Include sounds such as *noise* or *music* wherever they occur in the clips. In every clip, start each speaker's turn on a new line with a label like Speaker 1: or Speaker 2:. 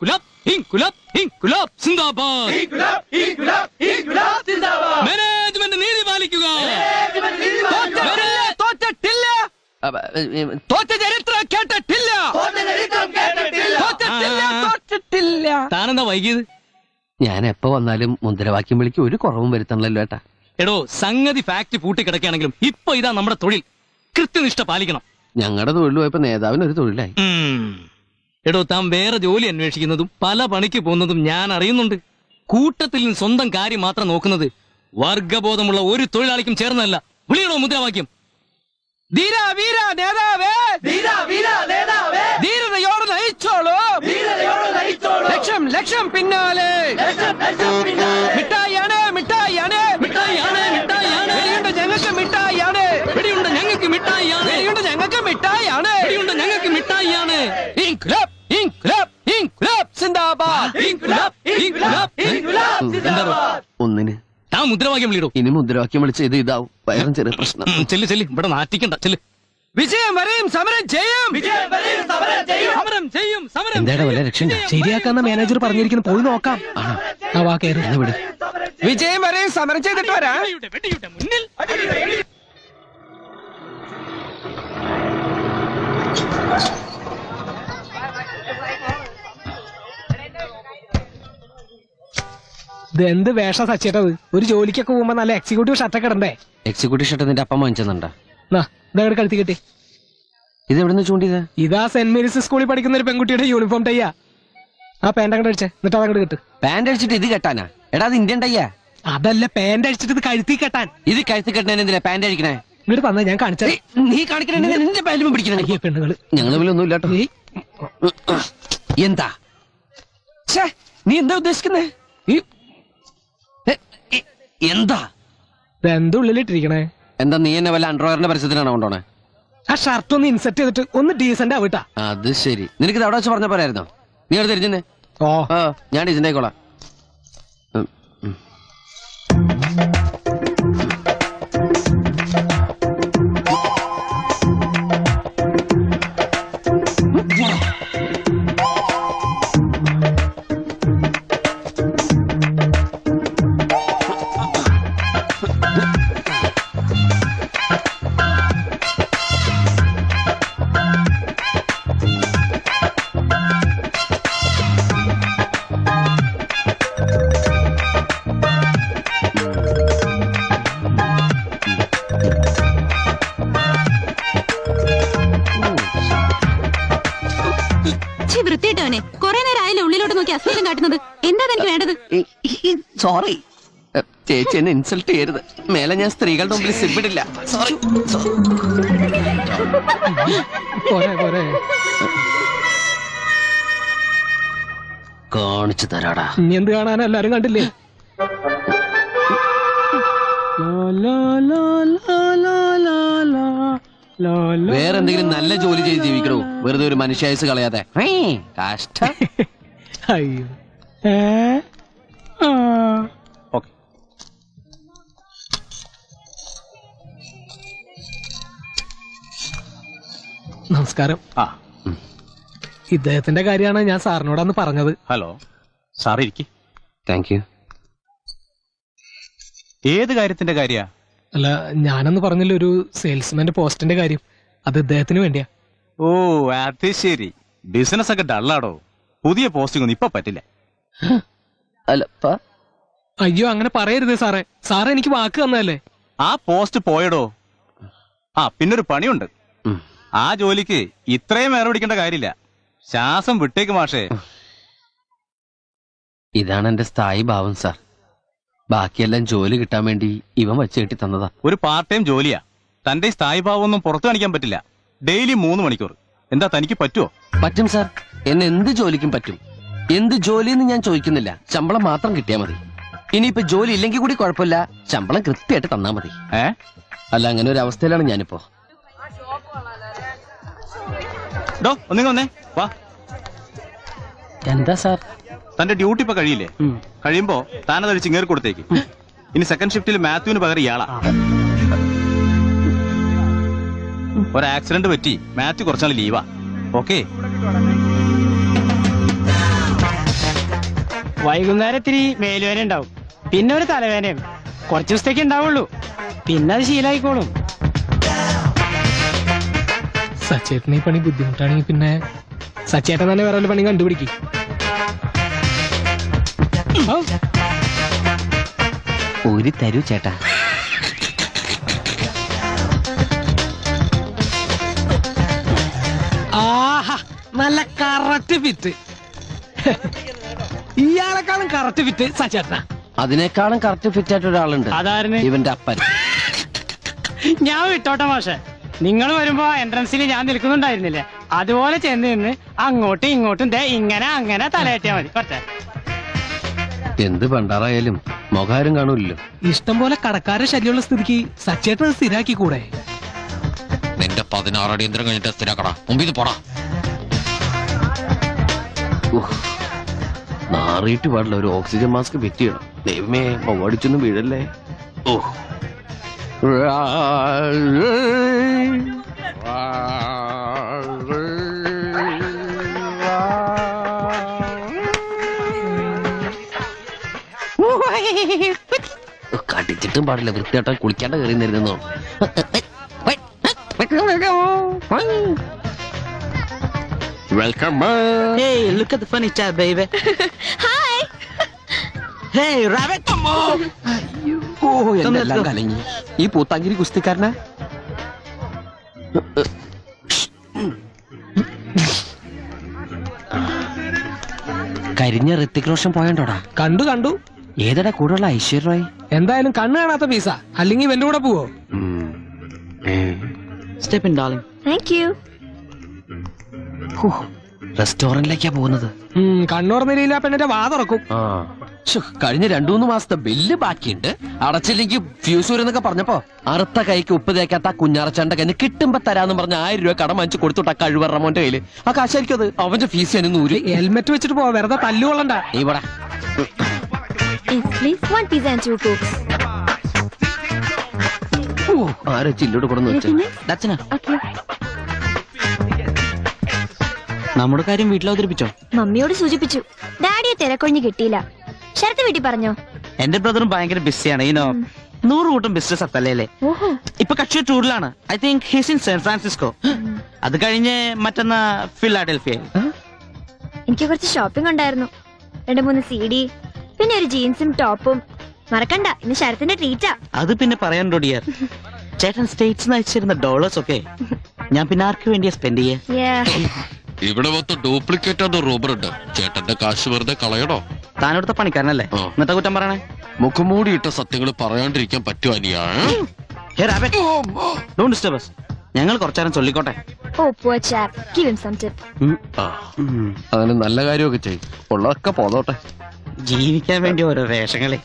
Speaker 1: ഇൻകുലാബ് ഇൻകുലാബ് ഇൻകുലാബ് സിന്ദാബാദ് മാനേജ്മെന്റ് നീതി പാലിക്കുക. തോറ്റിട്ടില്ല. തോറ്റ ചരിത്രം കേട്ടിട്ടില്ല. തോറ്റിട്ടില്ല താനെന്താ വൈകിയത്?
Speaker 2: ഞാൻ എപ്പോ വന്നാലും മുദ്രാവാക്യം വിളിക്ക്. ഒരു കുറവും വരുത്തണല്ലോ ഏട്ടാ.
Speaker 1: എടോ സംഗതി ഫാക്ട് പൂട്ടിക്കിടക്കുകയാണെങ്കിലും ഇപ്പൊ ഇതാ നമ്മുടെ തൊഴിൽ. കൃത്യനിഷ്ഠ പാലിക്കണം.
Speaker 2: ഞങ്ങളുടെ തൊഴിൽ പോയപ്പോ നേതാവിന് ഒരു തൊഴിലായി.
Speaker 1: എടോ താൻ വേറെ ജോലി അന്വേഷിക്കുന്നതും പല പണിക്ക് പോകുന്നതും ഞാൻ അറിയുന്നുണ്ട്. കൂട്ടത്തിൽ നിന്ന് സ്വന്തം കാര്യം മാത്രം നോക്കുന്നത് വർഗബോധമുള്ള ഒരു തൊഴിലാളിക്കും ചേർന്നല്ല വിളിയണോ മുദ്രാവാക്യം. ധീര വീര നേതാവേ. ധീരതയോട് നയിച്ചോളൂ. ലക്ഷം ലക്ഷം പിന്നാലെ. ലക്ഷം മിഠായിയാണ് വിളിയിടൂ.
Speaker 2: ഇനി മുദ്രാവാക്യം വിളിച്ച് ഇത് ഇതാവും. വയറും ചെറിയ പ്രശ്നം.
Speaker 1: ചെല്ലു ചെല്ലു. ഇവിടെ നാറ്റിക്കണ്ട ചെല്ലു. വിജയം വരെയും സമരം ചെയ്യും. സമരം ചെയ്യും. സമരം
Speaker 2: എന്താടാ വല്ല രക്ഷണ്ട
Speaker 3: ശരിയാക്കാന്ന മാനേജർ പറഞ്ഞിരിക്കുന്നു. പോയി നോക്കാം. ആ വാ കയറി
Speaker 2: വിട്
Speaker 3: വിജയം വരെയും സമരം ചെയ്തിട്ട് വരാം
Speaker 1: മുന്നിൽ.
Speaker 3: ഇത് എന്ത് വേഷം സച്ചേട്ടത് ഒരു ജോലിക്കൊക്കെ പോകുമ്പോ നല്ല എക്സിക്യൂട്ടീവ് ഷർട്ടൊക്കെ ഇടണ്ടേ?
Speaker 2: എക്സിക്യൂട്ടീവ് ഷർട്ട് നിന്റെ അപ്പം വാങ്ങിച്ചെന്നുണ്ടാ.
Speaker 3: ഇതങ്ങോട്ട് കഴുത്തി കെട്ടി?
Speaker 2: ഇത് എവിടെ ചൂണ്ടിയത്?
Speaker 3: ഇതാ സെന്റ് മേരീസ് സ്കൂളിൽ പഠിക്കുന്ന ഒരു പെൺകുട്ടിയുടെ യൂണിഫോം ടൈയാ. ആ പാന്റ് അങ്ങോട്ട് അടിച്ചേ എന്നിട്ട് അതങ്ങോട്ട് കിട്ട്.
Speaker 2: പാന്റ് അടിച്ചിട്ട് ഇത് കെട്ടാനാ? എടാ അത് ഇന്ത്യൻ ടൈയാ.
Speaker 3: അതല്ല പാന്റ് അടിച്ചിട്ട് ഇത് കഴുത്തി കെട്ടാൻ.
Speaker 2: ഇത് കഴുത്തി കെട്ടാൻ എന്തിനാ പാന്റ് അടിക്കണേ?
Speaker 3: ഇങ്ങോട്ട് തന്നെ ഞാൻ
Speaker 2: കാണിച്ചേ നീ കാണിക്കണേ നിന്റെ പാന്റും പിടിക്കണേ?
Speaker 3: പെണ്ണുങ്ങൾ.
Speaker 2: ഞങ്ങൾ തമ്മിലൊന്നും ഇല്ലാട്ടോ. എന്താ? നീ എന്താ ഉദ്ദേശിക്കുന്നേ? എന്താ?
Speaker 3: ഇതെന്ത് ഉള്ളിലിട്ടിരിക്കണേ
Speaker 2: എന്താ നീ എന്നെ വല്ല അണ്ടർവെയറിന്റെ പരസ്യത്തിനാണോ കൊണ്ടോണേ?
Speaker 3: ആ ഷർട്ട് ഒന്ന് ഇൻസെർട്ട് ചെയ്തിട്ട് ഒന്ന് ഡീസന്റ് ആവിട്ടാ
Speaker 2: അത് ശരി. നിനക്ക് അവിടെ വെച്ച് പറഞ്ഞ പോരായിരുന്നോ? നീ അവിടെ തിരിഞ്ഞേ
Speaker 3: ഓ.
Speaker 2: ഞാൻ ഡീസന്റ് ആയിക്കോളാം.
Speaker 4: എന്താ എനിക്ക് വേണ്ടത്
Speaker 2: സോറി ചേച്ചി എന്നെ ഇൻസൾട്ട് ചെയ്യരുത്. മേലെ ഞാൻ സ്ത്രീകളുടെ മുമ്പിൽ സിബിടില്ല സോറി കാണിച്ചു തരാടാ.
Speaker 3: ഇനി എന്ത് കാണാൻ എല്ലാരും കണ്ടില്ലേ?
Speaker 2: വേറെന്തെങ്കിലും നല്ല ജോലി ചെയ്ത് ജീവിക്കണോ? വെറുതെ ഒരു മനുഷ്യായുസ് കളയാതെ. കഷ്ടം. *laughs*
Speaker 3: അയ്യോ. ആ. നമസ്കാരം.
Speaker 5: ആ.
Speaker 3: ഇദ്ദേഹത്തിന്റെ കാര്യമാണ് ഞാൻ സാറിനോടാന്ന് പറഞ്ഞത്.
Speaker 5: ഹലോ. സാർ ഇരിക്കി.
Speaker 2: താങ്ക് യു
Speaker 5: ഏത് കാര്യത്തിന്റെ കാര്യ?
Speaker 3: അല്ല ഞാനന്ന് പറഞ്ഞില്ല ഒരു സെയിൽസ്മാന്റെ പോസ്റ്റിന്റെ കാര്യം. അത് ഇദ്ദേഹത്തിന് വേണ്ടിയാ.
Speaker 5: ഓ അത് ശരി. ബിസിനസ് ഒക്കെ ഡള്ളാടോ. പുതിയ പോസ്റ്റിംഗ് ഒന്നും ഇപ്പൊ പറ്റില്ല.
Speaker 3: അയ്യോ അങ്ങനെ പറയരുത് സാറേ. സാറേ എനിക്ക് വാക്ക് തന്നല്ലേ
Speaker 5: ആ പോസ്റ്റ് പോയടോ. ആ പിന്നൊരു പണിയുണ്ട്. ആ ജോലിക്ക് ഇത്രയും വേറെ പിടിക്കേണ്ട കാര്യമില്ല. ശ്വാസം വിട്ടേക്ക് മാഷേ.
Speaker 2: ഇതാണ് എന്റെ സ്ഥായി ഭാവം സാർ. ബാക്കിയെല്ലാം ജോലി കിട്ടാൻ വേണ്ടി ഇവൻ വച്ച് കെട്ടി തന്നതാ.
Speaker 5: ഒരു പാർട്ട് ടൈം ജോലിയാ. തന്റെ സ്ഥായി ഭാവം ഒന്നും പുറത്തു കാണിക്കാൻ പറ്റില്ല. ഡെയിലി മൂന്ന് മണിക്കൂർ. എന്താ തനിക്ക് പറ്റുമോ
Speaker 2: പറ്റും സാർ. എന്നെ എന്ത് ജോലിക്കും പറ്റും? എന്ത് ജോലിയെന്ന് ഞാൻ ചോദിക്കുന്നില്ല. ശമ്പളം മാത്രം കിട്ടിയാൽ മതി. ഇനിയിപ്പോ ജോലി ഇല്ലെങ്കിൽ കൂടി കുഴപ്പമില്ല. ശമ്പളം കൃത്യമായിട്ട് തന്നാ മതി.
Speaker 5: ഏ?
Speaker 2: അല്ല അങ്ങനെ ഒരു അവസ്ഥയിലാണ് ഞാനിപ്പോ.
Speaker 5: ഡോ ഒന്നിങ്ങ വന്നേ. വാ.
Speaker 2: എന്താ സാർ?
Speaker 5: തന്റെ ഡ്യൂട്ടി ഇപ്പൊ കഴിയില്ലേ? കഴിയുമ്പോ താനത് അടിച്ച് ഇങ്ങേറി കൊടുത്തേക്ക് ഇനി സെക്കൻഡ് ഷിഫ്റ്റിൽ മാത്യുവിന് പകരം ഇയാളാ. ഒരു ആക്സിഡന്റ് പറ്റി മാത്യു കുറച്ചാൾ ലീവാ ഓക്കെ
Speaker 6: വൈകുന്നേരം ഇത്തിരി മേലുവേന ഉണ്ടാവും. പിന്നെ ഒരു തലവേനയും. കുറച്ച് ദിവസത്തേക്ക് ഉണ്ടാവുള്ളൂ. പിന്നെ അത് ശീലായിക്കോളും.
Speaker 3: സച്ചേട്ടന് ഈ പണി ബുദ്ധിമുട്ടാണെങ്കിൽ പിന്നെ സച്ചേട്ടൻ തന്നെ വേറെ പണി കണ്ടുപിടിക്കും.
Speaker 2: ഒരു തരൂ ചേട്ടാ.
Speaker 3: ആഹാ നല്ല കറക്റ്റ് ഫിറ്റ്. ഇയാളെക്കാളും കറക്റ്റ് ഫിറ്റ് സച്ചേട്ടനാ.
Speaker 2: അതിനേക്കാളും കറക്റ്റ് ഫിറ്റ് ആയിട്ട് ഒരാളുണ്ട്.
Speaker 6: അതാരന്?
Speaker 2: ഇവന്റെ അപ്പൻ.
Speaker 6: ഞാൻ വിട്ടോട്ടെ മാഷെ. നിങ്ങൾ വരുമ്പോ എൻട്രൻസിൽ ഞാൻ നിൽക്കുന്നുണ്ടായിരുന്നില്ലേ? അതുപോലെ ചെന്ന് നിന്ന് അങ്ങോട്ടും ഇങ്ങോട്ടും ദേ ഇങ്ങനെ അങ്ങനെ തലയേറ്റിയാ മതി. പറ്റേ.
Speaker 2: എന്ത് പണ്ടാറായാലും മുഖാരും കാണൂല്ലോ
Speaker 3: ഇഷ്ടം പോലെ കടക്കാരെ ശല്യമുള്ള സ്ഥിതിക്ക് സച്ചേട്ടൻ സ്ഥിരാക്കി കൂടെ
Speaker 2: നിന്റെ പതിനാറ് അടിയന്തരം കഴിഞ്ഞിട്ട് സ്ഥിരാക്കടാ. മുമ്പിൽ പോടാ. നാറിയിട്ട് പാടില്ല. ഒരു ഓക്സിജൻ മാസ്ക് ഫിറ്റ് ദൈവമേ ഓടിച്ചൊന്നും വീഴല്ലേ? ഓ. കടിച്ചിട്ടും പാടില്ല. വൃത്തിയായിട്ടാ കുളിക്കാണ്ട് കയറി നിരുന്നോ welcome
Speaker 7: Hey, look at the funny chat, baby. *laughs* Hi. Hey, rabbit.
Speaker 2: ഓ എന്തെല്ലാം. കലങ്ങി ഈ പൂത്താങ്കിരി കുസ്തിക്കാരനാ കരിഞ്ഞ ഋത്തിക് റോഷൻ പോയണ്ടോടാ
Speaker 3: കണ്ടു കണ്ടു
Speaker 2: ഏതടാ കൂടെയുള്ള ഐശ്വര്യ റോയ്
Speaker 3: എന്തായാലും കണ്ണ് കാണാത്ത പീസ അല്ലെങ്കിൽ ഇവന്റെ കൂടെ പോവോ.
Speaker 7: Step in, darling.
Speaker 4: Thank you
Speaker 2: റെസ്റ്റോറന്റിലേക്കാ പോകുന്നത്.
Speaker 3: കണ്ണോർന്നില്ല പെണ്ണിന്റെ
Speaker 2: കഴിഞ്ഞ രണ്ടു മൂന്ന് മാസത്തെ ബില്ല് ബാക്കിയുണ്ട്. അടച്ചില്ലെങ്കിൽ ഫ്യൂസ് എന്നൊക്കെ പറഞ്ഞപ്പോ അറുത്ത കൈക്ക് ഉപ്പ് തേക്കാത്ത ആ കഴിഞ്ഞ് കയ്യിൽ കിട്ടുമ്പോ തരാന്ന് പറഞ്ഞ ആയിരം രൂപ കടം വാങ്ങിച്ചു കൊടുത്തുട്ട കഴിവറ മോന്റെ കയ്യിൽ. ആ കാശായിരിക്കും അത്. അവന്റെ ഫീസ് ഞാൻ നൂറ്
Speaker 3: ഹെൽമെറ്റ് വെച്ചിട്ട് പോവാ. വെറുതെ തല്ലുകൊള്ളണ്ട
Speaker 2: നീ ഇവിടെ. ആരോ ചില്ലോട് കൊടുന്ന് വെച്ച.
Speaker 7: നമ്മുടെ കാര്യം വീട്ടിൽ അവതരിപ്പിച്ചോ?
Speaker 4: മമ്മിയോട് സൂചിപ്പിച്ചു. ഡാഡിയെ തിരക്കൊഴിഞ്ഞ് കിട്ടിയില്ല. ശരത്ത് വീട്ടിൽ പറഞ്ഞോ?
Speaker 7: എന്റെ ബ്രദറും ഭയങ്കര ബിസിയാണ് ഈനോ നൂറ് കൂട്ടം ബിസിനസ് അത്തല്ലേ ഇപ്പൊ കക്ഷി ടൂറിലാണ്. I think he's in San Francisco അത് കഴിഞ്ഞ് മറ്റന്നാ ഫിലാഡൽഫിയ
Speaker 4: എനിക്ക് കുറച്ച് ഷോപ്പിംഗ് ഉണ്ടായിരുന്നു. രണ്ട് മൂന്ന് സി ഡി പിന്നെ ഒരു ജീൻസും ടോപ്പും മറക്കണ്ട ഇന്ന് ശരത്തിന്റെ ട്രീറ്റാ
Speaker 7: അത് പിന്നെ പറയാൻ ഡിയർ ചേട്ടൻ സ്റ്റേറ്റ്സ് അയച്ചിരുന്ന ഡോളേഴ്സ് ഒക്കെ *laughs* ഞാൻ പിന്നെ ആർക്ക് വേണ്ടിയാ സ്പെൻഡ് ചെയ്യാ?
Speaker 2: ഇവിടെ മൊത്തം ഡ്യൂപ്ലിക്കേറ്റ് ആണ് റൂബറുണ്ട് ഉണ്ട്. ചേട്ടന്റെ കാശ് വെറുതെ കളയണോ?
Speaker 7: താനോടുത്ത പണിക്കാരനല്ലേ?
Speaker 2: ആ.
Speaker 7: എന്നിട്ട് കുറ്റം പറയണേ?
Speaker 2: മുഖംമൂടിയിട്ട സത്യങ്ങൾ പറയാണ്ടിരിക്കാൻ പറ്റുമോ അനിയാ?
Speaker 7: Hey. Rabbit don't disturb us. ഞങ്ങൾ കുറച്ചേരം ചൊല്ലിക്കോട്ടെ.
Speaker 4: ടിപ്പ്
Speaker 2: അങ്ങനെ നല്ല കാര്യമൊക്കെ ചെയ്യും. ഉള്ളതൊക്കെ പോന്നോട്ടെ.
Speaker 7: ജീവിക്കാൻ വേണ്ടി ഓരോ വേഷങ്ങളെ.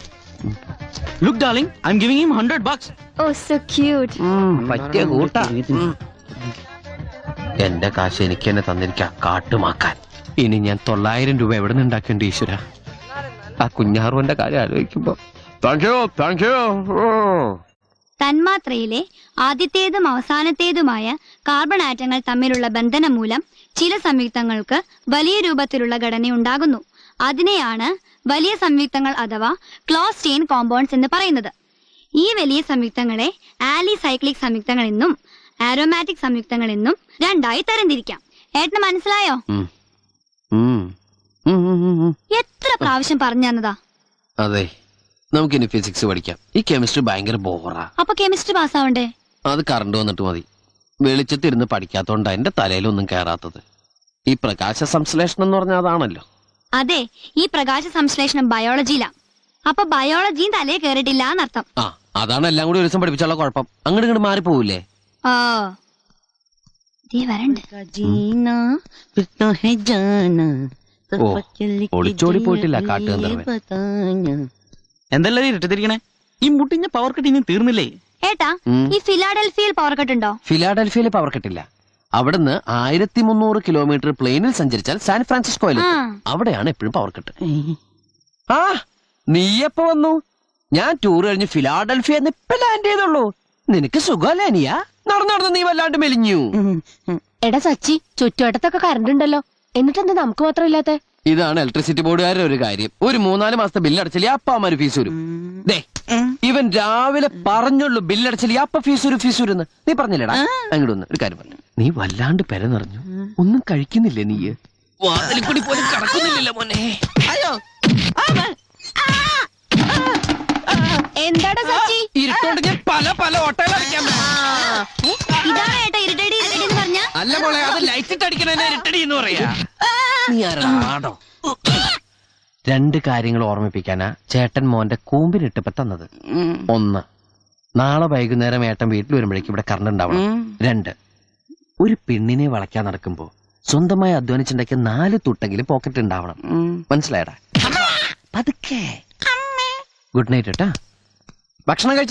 Speaker 7: Look darling I'm giving him hundred bucks
Speaker 4: oh so cute
Speaker 2: പറ്റിയ കൂട്ടാ. എന്റെ കാശ് എനിക്ക് തന്നെ തന്നിരിക്കാം കാട്ടുമാക്കാൻ. ഇനി ഞാൻ തൊള്ളായിരം രൂപ എവിടെ നിന്ന് ഈശ്വര? ആ കുഞ്ഞാറുവന്റെ കാര്യം ആലോചിക്കുമ്പോ.
Speaker 8: തന്മാത്രയിലെ ആദ്യത്തേതും അവസാനത്തേതുമായ കാർബൺ ആറ്റങ്ങൾ തമ്മിലുള്ള ബന്ധനം മൂലം ചില സംയുക്തങ്ങൾക്ക് വലിയ രൂപത്തിലുള്ള ഘടനയുണ്ടാകുന്നു അതിനെയാണ് വലിയ സംയുക്തങ്ങൾ അഥവാ ക്ലോസ് ചെയിൻ കോമ്പൗണ്ട്സ് എന്ന് പറയുന്നത്. ഈ വലിയ സംയുക്തങ്ങളെ ആലിസൈക്ലിക് സംയുക്തങ്ങൾ എന്നും ആരോമാറ്റിക് സംയുക്തങ്ങൾ എന്നും രണ്ടായി തരംതിരിക്കാം. ഏട്ടന് മനസ്സിലായോ? എത്ര പ്രാവശ്യം പറഞ്ഞു തന്നതാ?
Speaker 2: അതെ. നമുക്കിനി ഫിസിക്സ് പഠിക്കാം. ഈ കെമിസ്ട്രി ഭയങ്കര ബോറാ
Speaker 8: അപ്പൊ കെമിസ്ട്രി പാസ്സാവണ്ടേ
Speaker 2: അത് കറണ്ട് വന്നിട്ട് മതി. വെളിച്ചത്തിരുന്ന് പഠിക്കാത്തോണ്ടാ എന്റെ തലയിലൊന്നും കയറാത്തത് ഈ പ്രകാശ സംശ്ലേഷണം എന്ന് പറഞ്ഞാൽ അതാണല്ലോ.
Speaker 8: അതെ ഈ പ്രകാശ സംശ്ലേഷണം ബയോളജിയിലാ അപ്പൊ ബയോളജിയും തലേ കയറിയിട്ടില്ല എന്നർത്ഥം
Speaker 2: ആ അതാണ് എല്ലാം കൂടി ഒരു ദിവസം പഠിപ്പിച്ചുള്ള കുഴപ്പം. അങ്ങോട്ട് ഇങ്ങോട്ട് മാറിപ്പോവില്ലേ ഒളിച്ചോടി പോയിട്ടില്ല കാട്ടുകന്തർവൻ.
Speaker 7: എന്തല്ലേ ഇരട്ടിത്തിരിക്കണേ? ഈ മുട്ടിഞ്ഞ പവർ കട്ട് ഇനി തീർന്നില്ലേ?
Speaker 8: ഏട്ടാ. ഈ ഫിലാഡൽഫിയയിൽ പവർ കട്ട് ഉണ്ടോ?
Speaker 2: ഫിലാഡൽഫിയയിൽ പവർ കട്ടില്ല അവിടുന്ന് ആയിരത്തി മുന്നൂറ് കിലോമീറ്റർ പ്ലെയിനിൽ സഞ്ചരിച്ചാൽ സാൻ ഫ്രാൻസിസ്കോയിൽ അവിടെയാണ് എപ്പോഴും പവർ കട്ട് ആ നീയപ്പോ വന്നു? ഞാൻ ടൂർ കഴിഞ്ഞ് ഫിലാഡൽഫിയ ഇപ്പൊ ലാൻഡ് ചെയ്തുള്ളൂ. നിനക്ക് സുഖമല്ലേ അനിയ? നടന്നു നടന്ന് നീ വല്ലാണ്ട് മെലിഞ്ഞു.
Speaker 9: എടാ സച്ചി ചുറ്റുവട്ടത്തൊക്കെ കറണ്ട് ഉണ്ടല്ലോ. എന്നിട്ടെന്താ നമുക്ക് മാത്രം ഇല്ലാത്ത
Speaker 2: ഇതാണ് ഇലക്ട്രിസിറ്റി ബോർഡുകാരുടെ ഒരു കാര്യം. ഒരു മൂന്നാൽ മാസത്തെ ബില്ല് അടച്ചില്ലേ അപ്പ അമ്മ ഫീസ് വരും. ദേ ഇവൻ രാവിലെ പറഞ്ഞുള്ളൂ ബില്ല് അടച്ചില്ലേ അപ്പ ഫീസ് വരും ഫീസ് വരും നീ പറഞ്ഞില്ലടാ. അങ്ങോട്ട് വന്ന് ഒരു കാര്യം പറഞ്ഞു. നീ വല്ലാണ്ട് പെര നിറഞ്ഞു. ഒന്നും കഴിക്കുന്നില്ലേ നീ വാതിലിക്കൂടി പോലും കടക്കുന്നില്ലല്ലോ മോനെ.
Speaker 8: എന്താടാ സച്ചി?
Speaker 1: ഇരുട്ടോണ്ട് ഞാൻ പല പല ഹോട്ടലിൽ അടിക്കാൻ
Speaker 8: ഇതാണ് ഏട്ടാ ഇരിട്ടടി ഇരിട്ടടി എന്ന് പറഞ്ഞ?
Speaker 1: അല്ല മോളെ അത് ലൈറ്റ് ഇട്ട് അടിക്കണേ ഇരുട്ടടി എന്ന് പറയാ.
Speaker 2: നീ ആരാടോ? രണ്ട് കാര്യങ്ങൾ ഓർമ്മിപ്പിക്കാനാ ചേട്ടൻ മോന്റെ കൂമ്പിനിട്ടപ്പോ തന്നത്. ഒന്ന് നാളെ വൈകുന്നേരം ഏട്ടൻ വീട്ടിൽ വരുമ്പോഴേക്കും ഇവിടെ കറണ്ട് ഉണ്ടാവണം. രണ്ട് ഒരു പെണ്ണിനെ വളയ്ക്കാൻ നടക്കുമ്പോ സ്വന്തമായി അധ്വാനിച്ചുണ്ടാക്കിയ നാല് തുട്ടെങ്കിലും പോക്കറ്റ് ഉണ്ടാവണം. മനസ്സിലായടാ? പതുക്കെ. ഗുഡ് നൈറ്റ് ഏട്ടാ. ഭക്ഷണം കഴിച്ചു